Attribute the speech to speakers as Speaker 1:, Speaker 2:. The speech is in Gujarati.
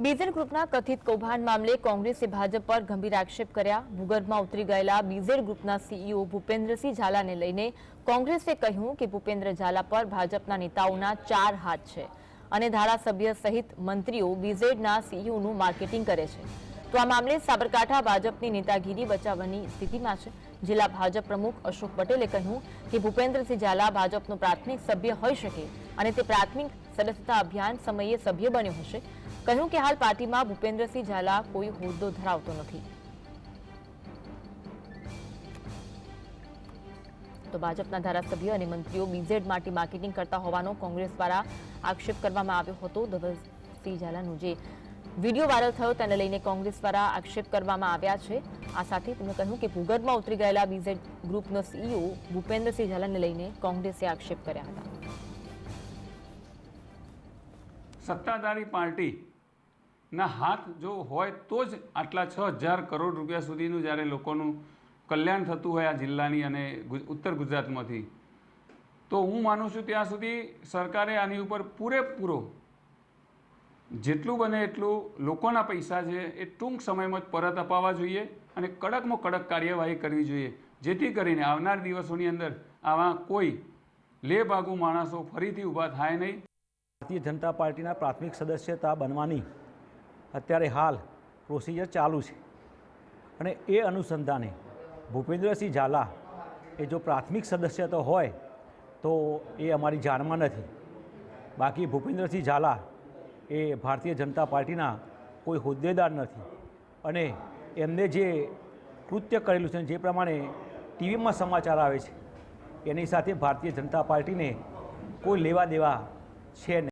Speaker 1: બીઝેડ ગ્રુપના કથિત કૌભાંડ મામલે કોંગ્રેસે ભાજપ પર ગંભીર આક્ષેપ કર્યા. ભૂગર્ભમાં ઉતરી ગયેલા બીઝેડ ગ્રુપના સીઈઓ ભૂપેન્દ્રસિંહ ઝાલાને લઈને કોંગ્રેસે કહ્યું કે ભૂપેન્દ્ર ઝાલા પર ભાજપના નેતાઓના ચાર હાથ છે અને ધારાસભ્ય સહિત મંત્રીઓ બીઝેડના સીઈઓનું માર્કેટિંગ કરે છે. તો આ મામલે સાબરકાંઠા ભાજપની નેતાગીરી બચાવવાની સ્થિતિમાં છે. જિલ્લા ભાજપ પ્રમુખ અશોક પટેલે કહ્યું કે ભૂપેન્દ્રસિંહ ઝાલા ભાજપનો પ્રાથમિક સભ્ય હોઈ શકે અને તે પ્રાથમિક સદસ્યતા અભિયાન સમયે સભ્ય બન્યો હશે. કહ્યું કે હાલ પાર્ટીમાં ભૂપેન્દ્રસિંહ ઝાલા કોઈ હોદ્દો ધરાવતો નથી. તો ભાજપના ધારાસભ્ય અને મંત્રીઓ બીઝેડ માટે માર્કેટિંગ કરતા હોવાનો કોંગ્રેસ દ્વારા આક્ષેપ કરવામાં આવ્યો હતો. ધવલસિંહ ઝાલાનું જે વીડિયો વાયરલ થયો, તેને લઈને કોંગ્રેસ દ્વારા આક્ષેપ કરવામાં આવ્યા છે. આ સાથે તેમણે કહ્યું કે ભૂગર્ભમાં ઉતરી ગયેલા બીઝેડ ગ્રુપનો સીઈઓ ભૂપેન્દ્રસિંહ ઝાલાને લઈને કોંગ્રેસે આક્ષેપ કર્યા હતા.
Speaker 2: સત્તાધારી પાર્ટીના હાથ જો હોય તો જ આટલા છ હજાર કરોડ રૂપિયા સુધીનું જ્યારે લોકોનું કલ્યાણ થતું હોય આ જિલ્લાની અને ઉત્તર ગુજરાતમાંથી, તો હું માનું છું ત્યાં સુધી સરકારે આની ઉપર પૂરેપૂરો જેટલું બને એટલું લોકોના પૈસા છે એ ટૂંક સમયમાં જ પરત અપાવવા જોઈએ અને કડકમાં કડક કાર્યવાહી કરવી જોઈએ. જેથી કરીને આવનાર દિવસોની અંદર આવા કોઈ લેભાગુ માણસો ફરીથી ઊભા થાય નહીં.
Speaker 3: ભારતીય જનતા પાર્ટીના પ્રાથમિક સદસ્યતા બનવાની અત્યારે હાલ પ્રોસિજર ચાલુ છે. અને એ અનુસંધાને ભૂપેન્દ્રસિંહ ઝાલા એ જો પ્રાથમિક સદસ્ય તો હોય તો એ અમારી જાણમાં નથી. બાકી ભૂપેન્દ્રસિંહ ઝાલા એ ભારતીય જનતા પાર્ટીના કોઈ હોદ્દેદાર નથી. અને એમને જે કૃત્ય કરેલું છે, જે પ્રમાણે ટીવીમાં સમાચાર આવે છે, એની સાથે ભારતીય જનતા પાર્ટીને કોઈ લેવા દેવા છે નહીં.